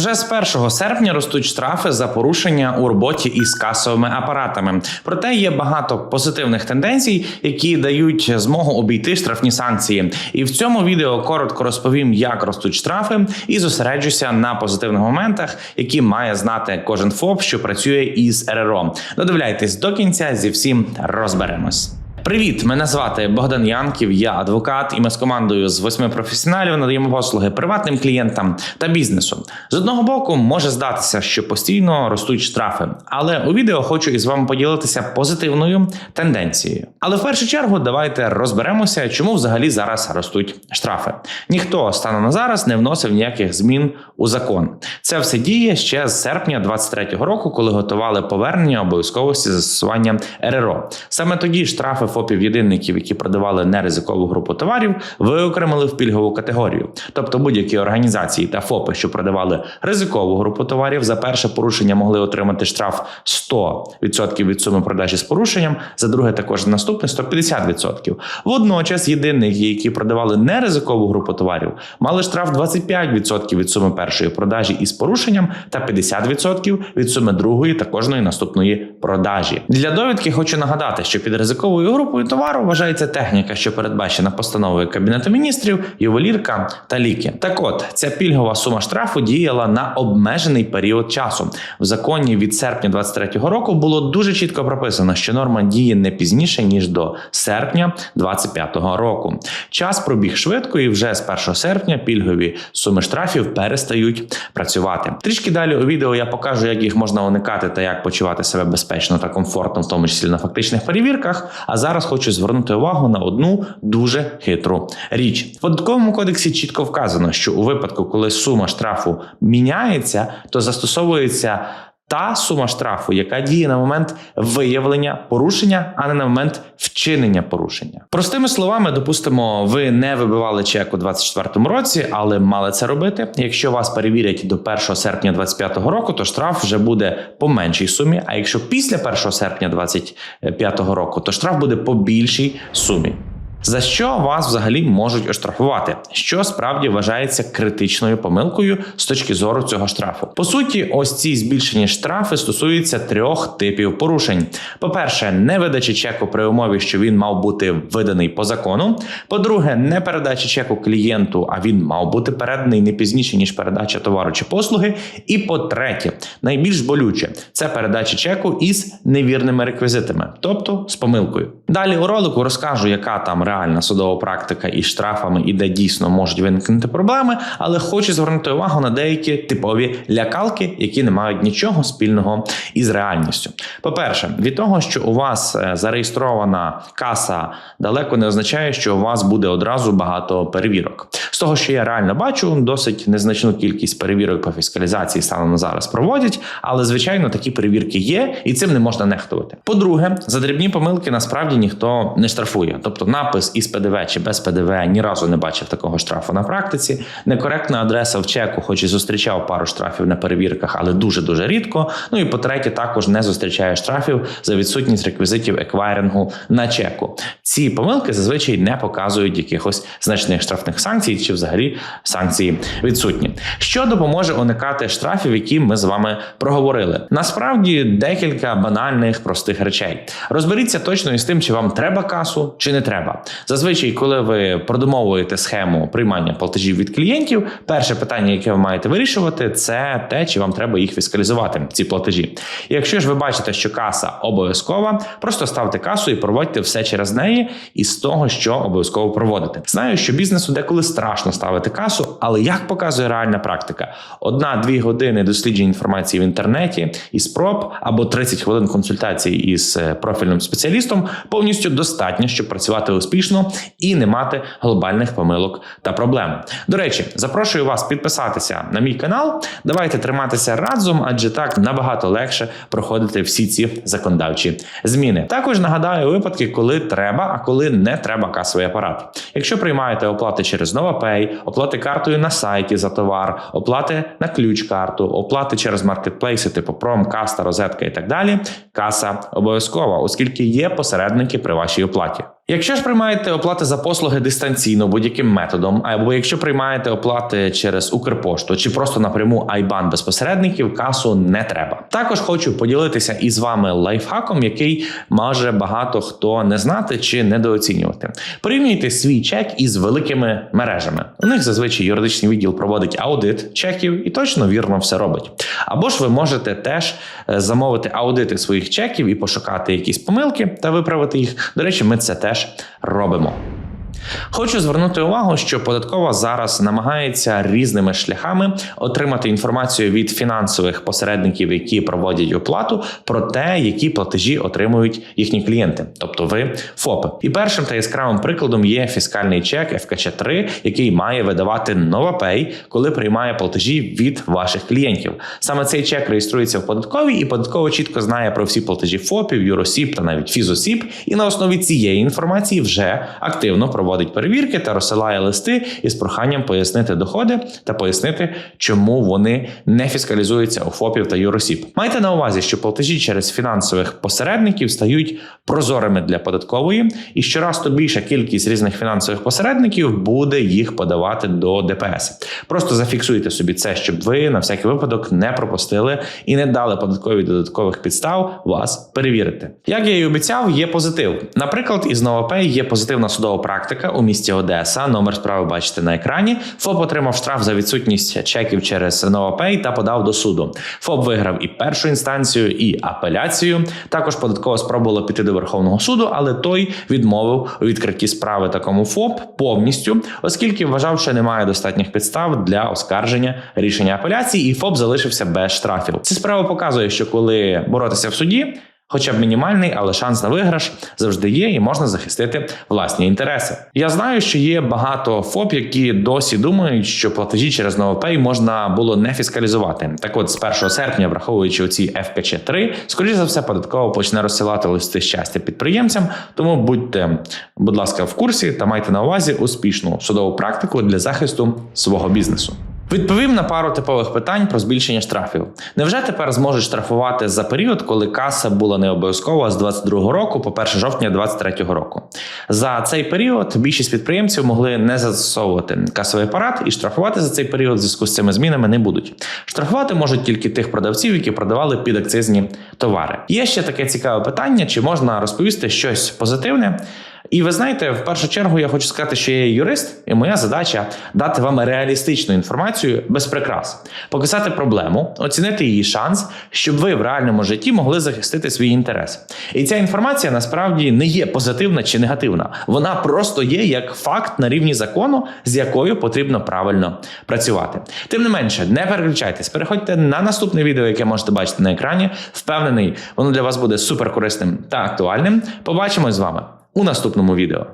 Вже з 1 серпня ростуть штрафи за порушення у роботі із касовими апаратами. Проте є багато позитивних тенденцій, які дають змогу обійти штрафні санкції. І в цьому відео коротко розповім, як ростуть штрафи, і зосереджуся на позитивних моментах, які має знати кожен ФОП, що працює із РРО. Додивляйтесь до кінця зі всім розберемось. Привіт, мене звати Богдан Янків. Я адвокат, і ми з командою з восьми професіоналів надаємо послуги приватним клієнтам та бізнесу. З одного боку, може здатися, що постійно ростуть штрафи, але у відео хочу із вами поділитися позитивною тенденцією. Але в першу чергу давайте розберемося, чому взагалі зараз ростуть штрафи. Ніхто станом на зараз не вносив ніяких змін у закон. Це все діє ще з серпня 23-го року, коли готували повернення обов'язковості застосування РРО. Саме тоді штрафи ФОПів єдинників, які продавали неризикову групу товарів, виокремили в пільгову категорію. Тобто будь-які організації та ФОПи, що продавали ризикову групу товарів, за перше порушення могли отримати штраф 100% від суми продажі з порушенням, за друге також наступне 150%. Водночас єдинники, які продавали неризикову групу товарів, мали штраф 25% від суми першої продажі із порушенням та 50% від суми другої та кожної наступної продажі. Для довідки хочу нагадати, що під ризиковою групою товару вважається техніка, що передбачена постановою Кабінету міністрів, ювелірка та ліки. Так от ця пільгова сума штрафу діяла на обмежений період часу. В законі від серпня 23-го року було дуже чітко прописано, що норма діє не пізніше ніж до серпня 25-го року. Час пробіг швидко, і вже з 1 серпня пільгові суми штрафів перестають працювати. Трішки далі у відео я покажу, як їх можна уникати та як почувати себе безпечно та комфортно, в тому числі на фактичних перевірках. А зараз хочу звернути увагу на одну дуже хитру річ. В податковому кодексі чітко вказано, що у випадку, коли сума штрафу міняється, то застосовується. Та сума штрафу, яка діє на момент виявлення порушення, а не на момент вчинення порушення. Простими словами, допустимо, ви не вибивали чек у 2024 році, але мали це робити. Якщо вас перевірять до 1 серпня 2025 року, то штраф вже буде по меншій сумі. А якщо після 1 серпня 2025 року, то штраф буде по більшій сумі. За що вас взагалі можуть оштрафувати, що справді вважається критичною помилкою з точки зору цього штрафу? По суті, ось ці збільшені штрафи стосуються трьох типів порушень: по-перше, невидача чеку при умові, що він мав бути виданий по закону. По-друге, не передача чеку клієнту, а він мав бути переданий не пізніше ніж передача товару чи послуги. І по-третє, найбільш болюче це передача чеку із невірними реквізитами, тобто з помилкою. Далі у ролику розкажу, яка там реальна судова практика із штрафами і де дійсно можуть виникнути проблеми, але хочу звернути увагу на деякі типові лякалки, які не мають нічого спільного із реальністю. По-перше, від того, що у вас е, зареєстрована каса, далеко не означає, що у вас буде одразу багато перевірок. З того, що я реально бачу, досить незначну кількість перевірок по фіскалізації станом на зараз проводять, але звичайно такі перевірки є, і цим не можна нехтувати. По-друге, за дрібні помилки насправді ніхто не штрафує, тобто напис із ПДВ чи без ПДВ ні разу не бачив такого штрафу на практиці. Некоректна адреса в чеку, хоч і зустрічав пару штрафів на перевірках, але дуже дуже рідко. Ну і по-третє, також не зустрічає штрафів за відсутність реквізитів еквайрингу на чеку. Ці помилки зазвичай не показують якихось значних штрафних санкцій, чи взагалі санкції відсутні. Що допоможе уникати штрафів, які ми з вами проговорили? Насправді декілька банальних простих речей. Розберіться точно із тим, чи вам треба касу, чи не треба. Зазвичай, коли ви продумовуєте схему приймання платежів від клієнтів, перше питання, яке ви маєте вирішувати, це те, чи вам треба їх фіскалізувати, ці платежі. І якщо ж ви бачите, що каса обов'язкова, просто ставте касу і проводьте все через неї із того, що обов'язково проводите. Знаю, що бізнесу деколи страшно ставити касу, але як показує реальна практика, одна-дві години досліджень інформації в інтернеті із проб або 30 хвилин консультації із е, профільним спеціалістом повністю достатньо, щоб працювати успішно і не мати глобальних помилок та проблем. До речі, запрошую вас підписатися на мій канал. Давайте триматися разом, адже так набагато легше проходити всі ці законодавчі зміни. Також нагадаю випадки, коли треба, а коли не треба касовий апарат. Якщо приймаєте оплати через NovaPay, оплати картою на сайті за товар, оплати на ключ-карту, оплати через маркетплейси, типу Пром, Каста, Розетка і так далі. Каса обов'язкова, оскільки є посередники при вашій оплаті. Якщо ж приймаєте оплати за послуги дистанційно будь-яким методом, або якщо приймаєте оплати через Укрпошту чи просто напряму Айбан без посередників, касу не треба. Також хочу поділитися із вами лайфхаком, який може багато хто не знати чи недооцінювати. Порівнюйте свій чек із великими мережами. У них зазвичай юридичний відділ проводить аудит чеків і точно вірно все робить. Або ж ви можете теж е, замовити аудити своїх чеків і пошукати якісь помилки та виправити їх. До речі, ми це теж робимо. Хочу звернути увагу, що податкова зараз намагається різними шляхами отримати інформацію від фінансових посередників, які проводять оплату, про те, які платежі отримують їхні клієнти, тобто ви ФОПи. І першим та яскравим прикладом є фіскальний чек ФКЧ 3 який має видавати NovaPay, коли приймає платежі від ваших клієнтів. Саме цей чек реєструється в податковій, і податково чітко знає про всі платежі ФОПів, Юросіб та навіть Фізосіб, і на основі цієї інформації вже активно проводить перевірки та розсилає листи із проханням пояснити доходи та пояснити, чому вони не фіскалізуються у ФОПів та Юросіб. Майте на увазі, що платежі через фінансових посередників стають прозорими для податкової, і щораз то більша кількість різних фінансових посередників буде їх подавати до ДПС. Просто зафіксуйте собі це, щоб ви на всякий випадок не пропустили і не дали податкові додаткових підстав вас перевірити. Як я і обіцяв, є позитив. Наприклад, із NovaPay є позитивна судова практика у місті Одеса. Номер справи бачите на екрані. ФОП отримав штраф за відсутність чеків через NovaPay та подав до суду. ФОП виграв і першу інстанцію, і апеляцію. Також податково спробувала піти до Верховного суду, але той відмовив у відкритті справи такому ФОП повністю, оскільки вважав, що немає достатніх підстав для оскарження рішення апеляції, і ФОП залишився без штрафів. Ця справа показує, що коли боротися в суді. Хоча б мінімальний, але шанс на виграш завжди є, і можна захистити власні інтереси. Я знаю, що є багато ФОП, які досі думають, що платежі через NovoPay можна було не фіскалізувати. Так, от з 1 серпня, враховуючи оці FKC 3 скоріш за все, податково почне розсилати листи щастя підприємцям. Тому будьте, будь ласка, в курсі та майте на увазі успішну судову практику для захисту свого бізнесу. Відповім на пару типових питань про збільшення штрафів. Невже тепер зможуть штрафувати за період, коли каса була не обов'язкова з 22 року по 1 жовтня 23 року? За цей період більшість підприємців могли не застосовувати касовий апарат і штрафувати за цей період в зв'язку з цими змінами не будуть. Штрафувати можуть тільки тих продавців, які продавали підакцизні товари. Є ще таке цікаве питання: чи можна розповісти щось позитивне? І ви знаєте, в першу чергу я хочу сказати, що я юрист, і моя задача дати вам реалістичну інформацію без прикрас, показати проблему, оцінити її шанс, щоб ви в реальному житті могли захистити свій інтерес. І ця інформація насправді не є позитивна чи негативна. Вона просто є як факт на рівні закону, з якою потрібно правильно працювати. Тим не менше, не переключайтесь, переходьте на наступне відео, яке можете бачити на екрані. Впевнений, воно для вас буде суперкорисним та актуальним. Побачимось з вами у наступному відео.